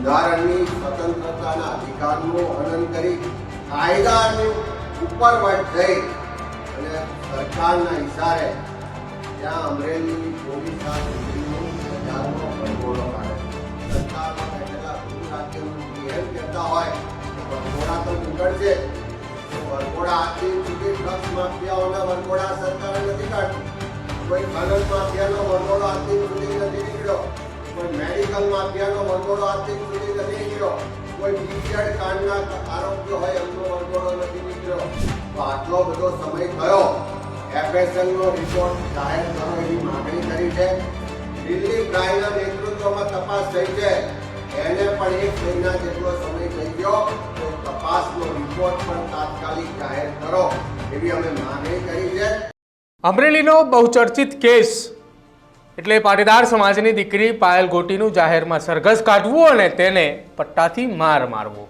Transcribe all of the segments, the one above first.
બંધારણની સ્વતંત્રતાના અધિકારનું હનન કરી કાયદાની ઉપરવટ જઈ અને સરકારના ઇશારે ત્યાં અમરેલી પોલીસ આ બજારનો ભંડોળો કાઢે. સરકારમાં બેઠેલા ગૃહ રાજ્યમંત્રી એમ કહેતા હોય કે વરઘોડા તો નીકળશે. વરઘોડા આજથી સુધી ડ્રગ્સ માફિયાઓના વરઘોડા સરકારે નથી કાઢતી કોઈ ખનન માફિયાનો વરઘોડો આજથી ચૂંટણી નથી નીકળ્યો. કોઈ મેડિકલ માફિયાનો વરઘોડો આજથી સુધી નથી નીકળ્યો. કોઈ બીપીએડ કાંડના આરોગ્ય હોય એમનો વરઘોડો નથી નીકળ્યો. તો આટલો બધો સમય થયો. એફએસએલનો રિપોર્ટ જાહેર કરો એવી માગણી કરી છે. દિલ્હી પ્રાયના નેતૃત્વમાં તપાસ થઈ છે. એને પણ એક મહિના જેટલો સમય થઈ ગયો. તો તપાસનો રિપોર્ટ પણ તાત્કાલિક જાહેર કરો એવી અમે માગણી કરી છે. અમરેલીનો બહુચર્ચિત કેસ એટલે પાટીદાર સમાજની દીકરી પાયલ ગોટીનું જાહેરમાં સરઘસ કાઢવું અને તેને પટ્ટાથી માર મારવો.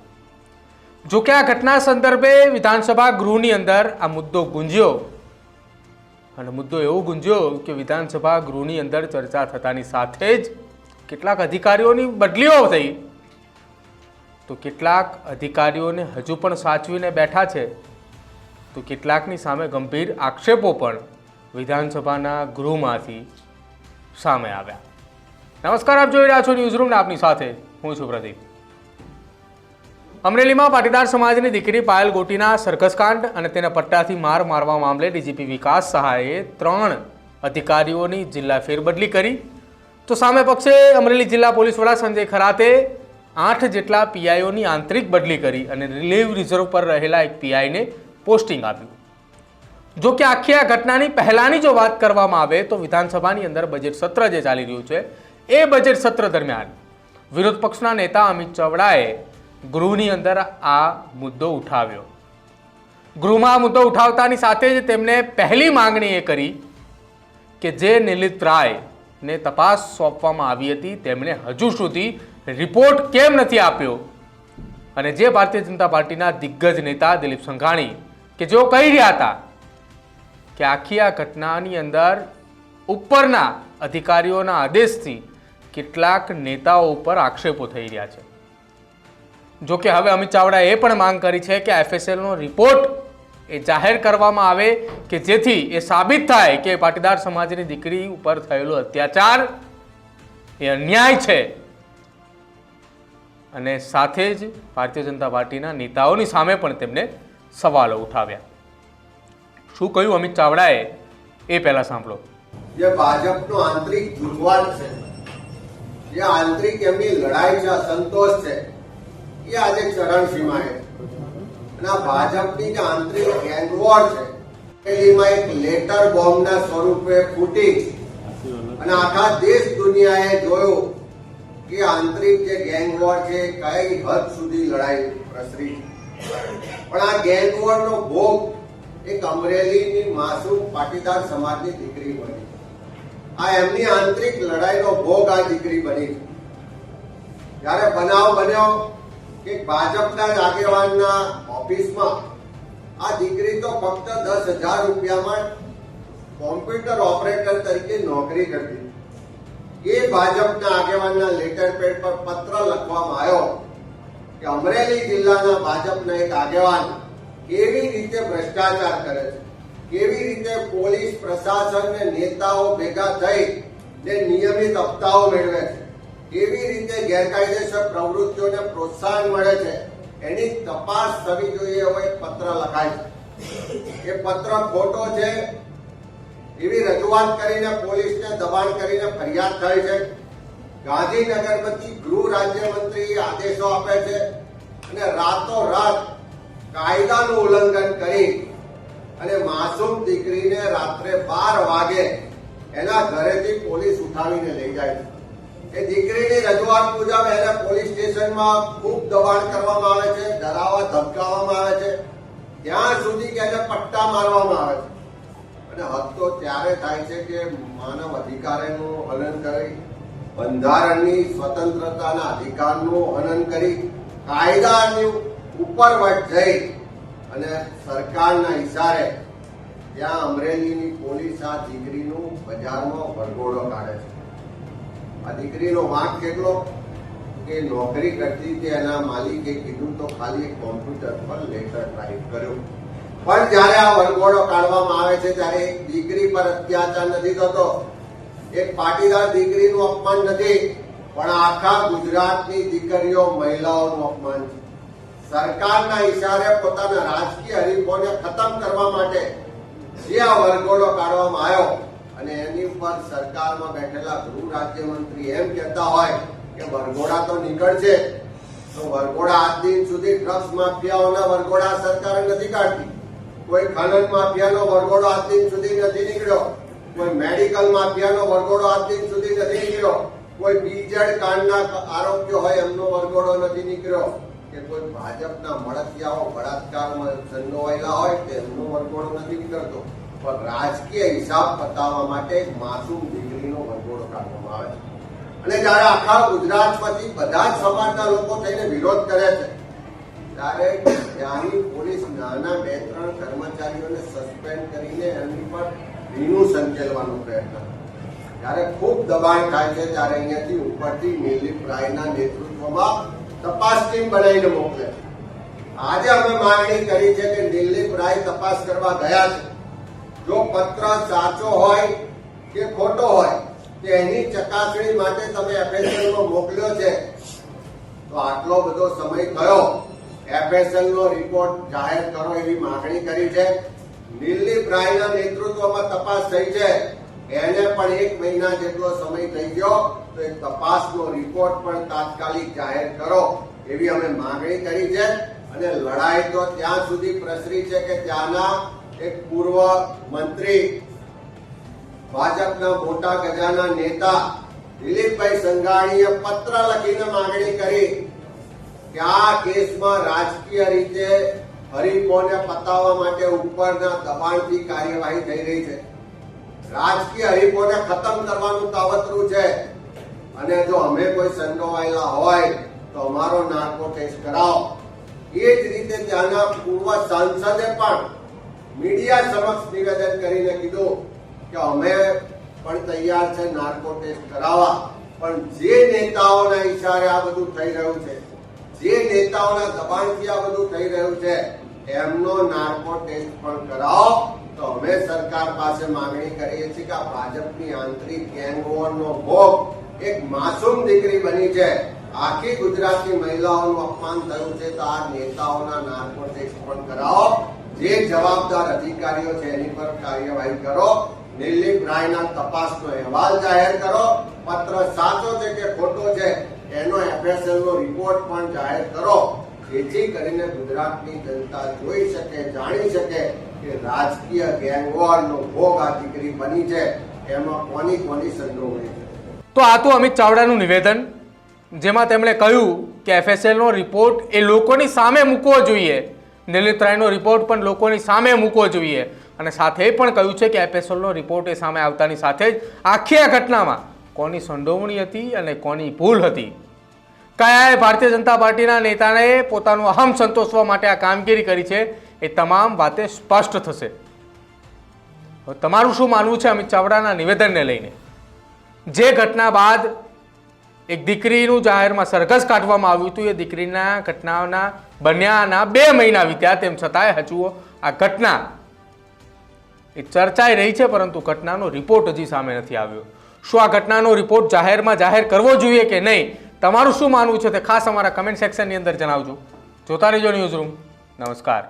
જો કે આ ઘટના સંદર્ભે વિધાનસભા ગૃહની અંદર આ મુદ્દો ગુંજ્યો. અને મુદ્દો એવો ગુંજ્યો કે વિધાનસભા ગૃહની અંદર ચર્ચા થતાની સાથે જ કેટલાક અધિકારીઓની બદલીઓ થઈ. તો કેટલાક અધિકારીઓને હજુ પણ સાચવીને બેઠા છે. તો કેટલાકની સામે ગંભીર આક્ષેપો પણ વિધાનસભાના ગૃહમાંથી સામે આવ્યા. નમસ્કાર, આપ જોઈ રહ્યા છો ન્યૂઝ રૂમ આપની સાથે હું છું પ્રદીપ. અમરેલીમાં પાટીદાર સમાજની દીકરી પાયલ ગોટીના સરઘસકાંડ અને તેના પટ્ટાથી માર મારવા મામલે ડીજીપી વિકાસ સહાયે ત્રણ અધિકારીઓની જિલ્લા ફેરબદલી કરી. તો સામે પક્ષે અમરેલી જિલ્લા પોલીસ વડા સંજય ખરાતે આઠ જેટલા પીઆઈઓની આંતરિક બદલી કરી અને રિલીવ રિઝર્વ પર રહેલા એક પીઆઈને પોસ્ટિંગ આપ્યું. જો કે આખી આ ઘટનાની પહેલાંની જો વાત કરવામાં આવે તો વિધાનસભાની અંદર બજેટ સત્ર જે ચાલી રહ્યું છે, એ બજેટ સત્ર દરમિયાન વિરોધ પક્ષના નેતા અમિત ચાવડાએ ગૃહની અંદર આ મુદ્દો ઉઠાવ્યો. ગૃહમાં આ મુદ્દો ઉઠાવતાની સાથે જ તેમણે પહેલી માંગણી એ કરી કે જે નિલિત રાયને તપાસ સોંપવામાં આવી હતી, તેમણે હજુ સુધી રિપોર્ટ કેમ નથી આપ્યો? અને જે ભારતીય જનતા પાર્ટીના દિગ્ગજ નેતા દિલીપ સંઘાણી કે જેઓ કહી રહ્યા હતા કે આખી આ ઘટનાની અંદર ઉપરના અધિકારીઓના આદેશથી કેટલાક નેતાઓ ઉપર આક્ષેપો થઈ રહ્યા છે. જો કે હવે અમિત ચાવડાએ એ પણ માંગ કરી છે કે એફએસએલનો રિપોર્ટ એ જાહેર કરવામાં આવે કે જેથી એ સાબિત થાય કે પાટીદાર સમાજની દીકરી ઉપર થયેલો અત્યાચાર એ અન્યાય છે. અને સાથે જ ભારતીય જનતા પાર્ટીના નેતાઓની સામે પણ તેમણે સવાલો ઉઠાવ્યા. શું કહ્યું અમિત ચાવડાએ? એ પહેલા સાંભળો. જે ભાજપનો આંતરિક જૂથવાદ છે, જે આંતરિક એમની લડાઈ છે, અસંતોષ છે, એ આજે ચરણસીમાએ છે. અને ભાજપની જે આંતરિક ગેંગવોર છે, એમાં એક લેટર બોમ્બના સ્વરૂપે ફૂટી અને આખા દેશ દુનિયાએ જોયું કે આંતરિક જે ગેંગવોર છે કઈ હદ સુધી લડાઈ પ્રસરી પણ આ ગેંગવોરનો ભોગ એક અમરેલીની માસૂમ પાટીદાર સમાજની દીકરી બની. આ એમની આંતરિક લડાઈનો ભોગ આ દીકરી બની જ્યારે બનાવ બન્યો કે ભાજપના આગેવાનના ઓફિસમાં, આ દીકરી તો ફક્ત દસ હજાર રૂપિયામાં કોમ્પ્યુટર ઓપરેટર તરીકે નોકરી કરતી. એ ભાજપના આગેવાનના લેટર પેડ પર પત્ર લખવામાં આવ્યો કે અમરેલી જિલ્લાના ભાજપના એક આગેવાન કેવી રીતે ભ્રષ્ટાચાર કરે છે? કેવી રીતે પોલીસ પ્રશાસન ને નેતાઓ ભેગા થઈ ને નિયમિત હપ્તાઓ મેળવે છે? કેવી રીતે ગેરકાયદેસર પ્રવૃત્તિઓને પ્રોત્સાહન મળે છે? એની તપાસ થવી જોઈએ એવો એક પત્ર લખાય છે. એ પત્ર ખોટો છે એવી રજૂઆત કરીને પોલીસને દબાણ કરીને ફરિયાદ થઈ છે. ગાંધીનગરમાંથી ગૃહ રાજ્યમંત્રી આદેશો આપે છે અને રાતોરાત કાયદાનું ઉલ્લંઘન કરી અને માસૂમ દીકરીને રાત્રે બાર વાગે એના ઘરેથી પોલીસ ઉઠાવીને લઈ જાય છે. એ દીકરીની રજૂઆત મુજબ એને પોલીસ સ્ટેશનમાં ખૂબ દબાણ કરવામાં આવે છે, ડરાવવા ધમકાવવામાં આવે છે. ત્યાં સુધી કે એને પટ્ટા મારવામાં આવે છે. અને હદ તો ત્યારે થાય છે કે માનવ અધિકારોનું હનન કરી, બંધારણની સ્વતંત્રતાના અધિકારનું હનન કરી, કાયદાની ઉપરવટ જઈ અને સરકારના ઇશારે ત્યાં અમરેલીની પોલીસ આ દીકરીનું બજારમાં વરઘોડો કાઢે છે. આ દીકરીનો વાંક કેટલો? કે નોકરી કરતી તે એના માલિકે કીધું તો ખાલી કોમ્પ્યુટર પર લેટર ટાઈપ કર્યો. પણ જ્યારે આ વરઘોડો કાઢવામાં આવે છે, ત્યારે એક દીકરી પર અત્યાચાર નથી થતો. એક પાટીદાર દીકરીનું અપમાન નથી, પણ આખા ગુજરાતની દીકરીઓ મહિલાઓનું અપમાન છે. સરકારના ઇશારે પોતાના રાજકીય હરીફોને ખતમ કરવા માટે જે આ વરઘોડો કાઢવામાં આવ્યો અને એની ઉપર સરકારમાં બેઠેલા ગૃહ રાજ્યમંત્રી એમ કહેતા હોય કે વરઘોડા તો નીકળશે, તો વરઘોડા આજ દિન સુધી ડ્રગ્સ માફિયાઓના વરઘોડા સરકારે નથી કાઢતી. કોઈ ખનન માફિયાનો વરઘોડો આજ દિન સુધી નથી નીકળ્યો. કોઈ મેડિકલ માફિયાનો વરઘોડો આજ દિન સુધી નથી નીકળ્યો. કોઈ બીજેડ કાંડના આરોપીઓ હોય એમનો વરઘોડો નથી નીકળ્યો. કે કોઈ ભાજપના મળતિયાઓ બળાત્કારમાં સંડોવાયેલા હોય તેમનો વરઘોડો નથી નીકળતો, પણ રાજકીય હિસાબ પતાવવા માટે માસૂમ દીકરીનો વરઘોડો કાઢવામાં આવે છે. અને જયારે આખા ગુજરાતમાંથી બધા જ સમાજના લોકો થઈને વિરોધ કરે છે, ત્યારે ત્યાંની પોલીસ નાના બે ત્રણ કર્મચારીઓને સસ્પેન્ડ કરીને એમની પર ભીનું સંકેલવાનો પ્રયત્ન ત્યારે ખૂબ દબાણ થાય છે, ત્યારે અહીંયાથી ઉપરથી મિલિપ રાયના નેતૃત્વમાં તપાસ ટીમ બનાવીને મોકલે છે. આજે અમે માંગણી કરી છે કે નિર્લિપ રાય તપાસ કરવા ગયા છે. જો પત્ર સાચો હોય કે ખોટો હોય કે એની ચકાસણી માટે તમે માં મોકલ્યો છે. તો આટલો બધો સમય થયો એફએસએલ નો રિપોર્ટ જાહેર કરો એવી માંગણી કરી છે. દિલ્હી પ્રાયના નેતૃત્વમાં તપાસ થઈ છે. એને પણ એક મહિના જેટલો સમય થઈ ગયો, તો એ તપાસનો રિપોર્ટ પણ તાત્કાલિક જાહેર કરો એવી અમે માંગણી કરી છે. અને લડાઈ તો ત્યાં સુધી પ્રસરી છે કે ત્યાંના એક પૂર્વ મંત્રી, ભાજપના મોટા ગજાના નેતા દિલીપભાઈ સંઘાણીએ પત્ર લખીને માંગણી કરી કે આ કેસમાં રાજકીય રીતે હરીફોને પતાવવા માટે ઉપરના દબાણથી કાર્યવાહી થઈ રહી છે. રાજકીય હરીફોને ખતમ કરવાનું કાવતરું છે. અને જો અમે કોઈ સંડોવાયેલા હોય, તો અમારો નાકો ટેસ્ટ કરાવો. એ જ રીતે ત્યાંના પૂર્વ સાંસદે પણ મીડિયા સમક્ષ નિવેદન કરીને કીધું કે અમે પણ તૈયાર છે નાર્કો ટેસ્ટ કરાવવા. પણ જે નેતાઓના ઈશારે આ બધું થઈ રહ્યું છે, જે નેતાઓના દબાણથી આ બધું થઈ રહ્યું છે, એમનો નાર્કો ટેસ્ટ પણ કરાવો. તો અમે સરકાર પાસે માંગણી કરીએ છીએ કે ભાજપની આંતરિક ગેંગવોરનો ભોગ એક માસૂમ દીકરી બની છે. આખી ગુજરાતની મહિલાઓનું અપમાન થયું છે. તો આ નેતાઓના નામ પર પણ કરાવો. જે જવાબદાર અધિકારીઓ છે, એની પર કાર્યવાહી કરો. દિલીપ રાયના તપાસનો અહેવાલ જાહેર કરો. પત્ર સાચો છે કે ખોટો છે, એનો એફએસએલ નો રિપોર્ટ પણ જાહેર કરો. જેથી કરીને ગુજરાતની જનતા જોઈ શકે, જાણી શકે કે રાજકીય ગેંગવોરનો ભોગ આ દીકરી બની છે. એમાં કોની કોની સંડોવણી છે? તો આ તો અમિત ચાવડાનું નિવેદન, જેમાં તેમણે કહ્યું કે એફએસએલનો રિપોર્ટ એ લોકોની સામે મૂકવો જોઈએ. નિલિત રાયનો રિપોર્ટ પણ લોકોની સામે મૂકવો જોઈએ. અને સાથે પણ કહ્યું છે કે એફએસએલનો રિપોર્ટ એ સામે આવતાની સાથે જ આખી આ ઘટનામાં કોની સંડોવણી હતી અને કોની ભૂલ હતી. કયાએ ભારતીય જનતા પાર્ટીના નેતાને પોતાનું અહમ સંતોષવા માટે આ કામગીરી કરી છે. એ તમામ વાતે સ્પષ્ટ થશે. તમારું શું માનવું છે અમિત ચાવડાના નિવેદનને લઈને? જે ઘટના બાદ એક દીકરીનું જાહેરમાં સરઘસ કાઢવામાં આવ્યું હતું, એ દીકરીના ઘટનાઓના બન્યાના બે મહિના વીત્યા, તેમ છતાંય હજુ આ ઘટના એ ચર્ચાઈ રહી છે, પરંતુ ઘટનાનો રિપોર્ટ હજી સામે નથી આવ્યો. શું આ ઘટનાનો રિપોર્ટ જાહેરમાં જાહેર કરવો જોઈએ કે નહીં? તમારું શું માનવું છે તે ખાસ અમારા કમેન્ટ સેક્શનની અંદર જણાવજો. જોતા રહેજો ન્યૂઝ રૂમ નમસ્કાર.